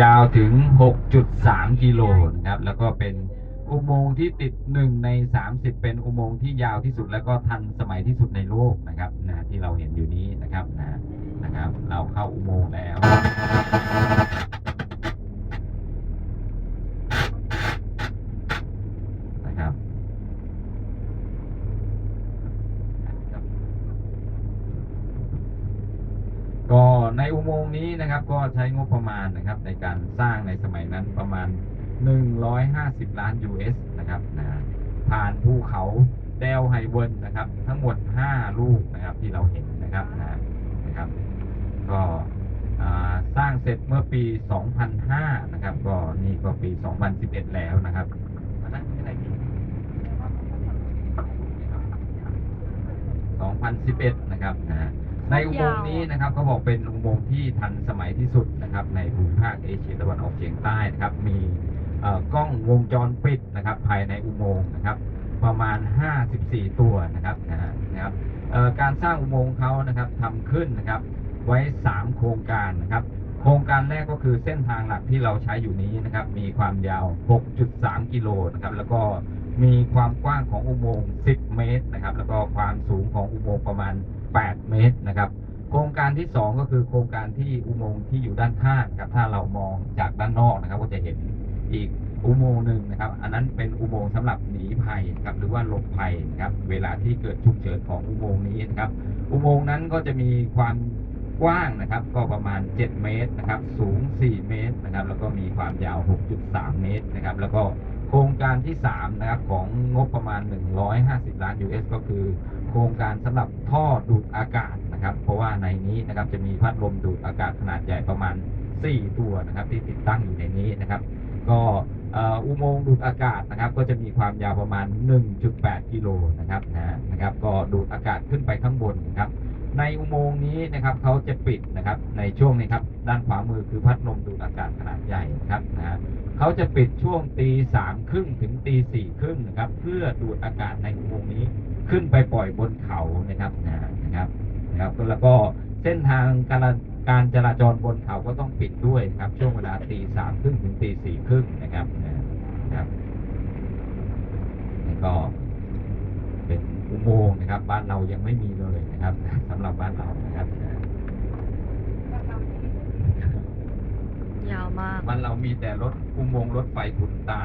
ยาวถึง 6.3 กิโลนะครับ แล้วก็เป็นอุโมงค์ที่ติดหนึ่งใน 30 เป็นอุโมงค์ที่ยาวที่สุดแล้วก็ทันสมัยที่สุดในโลกนะครับนะที่เราเห็นอยู่นี้นะครับนะนะครับ เราเข้าอุโมงค์แล้ว นะครับ ก็ ในอุโมงค์นี้นะครับก็ใช้งบประมาณนะครับในการสร้างในสมัยนั้นประมาณ 150 ล้าน US นะครับนะผ่านภูเขาเดลไฮเวิร์นนะครับ ทั้งหมด 5 ลูกนะครับที่เราเห็นนะครับนะนะครับ ก็สร้างเสร็จเมื่อปี 2005 นะครับ ก็นี่ก็ปี 2011 แล้วนะครับมานั่งที่ไหนดี2011 นะครับนะ ในอุโมงค์นี้นะครับเขาบอกเป็นอุโมงค์ที่ทันสมัยที่สุดนะครับในภูมิภาคเอเชียตะวันออกเฉียงใต้นะครับมีกล้องวงจรปิดนะครับภายในอุโมงค์นะครับประมาณ 54 ตัวนะครับนะครับการสร้างอุโมงค์เขานะครับทำขึ้นนะครับไว้ 3 โครงการนะครับโครงการแรกก็คือเส้นทางหลักที่เราใช้อยู่นี้นะครับมีความยาว 6.3 กิโลนะครับแล้วก็มีความกว้างของอุโมงค์ 10 เมตรนะครับแล้วก็ความสูงของอุโมงค์ประมาณ8 เมตรนะครับ โครงการที่ 2 ก็คือโครงการที่อุโมงค์ที่อยู่ด้านข้างครับถ้าเรามองจากด้านนอกนะครับ ก็จะเห็นอีกอุโมงค์หนึ่งนะครับ อันนั้นเป็นอุโมงค์สำหรับหนีภัยครับหรือว่าหลบภัยนะครับ เวลาที่เกิดฉุกเฉินของอุโมงค์นี้นะครับ อุโมงค์นั้นก็จะมีความกว้างนะครับ ก็ประมาณ 7 เมตรนะครับ สูง 4 เมตรนะครับ แล้วก็มีความยาว 6.3 เมตรนะครับ แล้วก็ ครงการที่3นะครับของงบประมาณ 150 ล้าน US ก็คือ โครงการสำหรับท่อดูดอากาศนะครับ เพราะว่าในนี้นะครับจะมีพัดลมดูดอากาศขนาดใหญ่ประมาณ 4 ตัวนะครับที่ติดตั้งอยู่ในนี้นะครับ ก็ อุโมงค์ดูดอากาศนะครับ ก็จะมีความยาวประมาณ 1.8 กิโลนะครับนะนะครับ ก็ดูดอากาศขึ้นไปข้างบนนะครับ ในอุโมงค์นี้นะครับเขาจะปิดนะครับ ในช่วงนี้ครับ ด้านขวามือคือพัดลมดูดอากาศขนาดใหญ่นะครับนะเขาจะปิดช่วงตีสามครึ่งถึงตีสี่ครึ่งนะครับ เพื่อดูดอากาศในอุโมงค์นี้ขึ้นไปปล่อยบนเขานะครับนะครับนะครับแล้วก็เส้นทางการ การจราจรบนเขาก็ต้องปิดด้วยนะครับ ช่วงเวลาตีสามครึ่งถึงตีสี่ครึ่งนะครับนะครับแล้วก็เป็นอุโมงค์นะครับ บ้านเรายังไม่มีเลยนะครับสำหรับบ้านเรานะครับยาวมากบ้านเรามีแต่รถอุโมงค์รถไฟขุนตาล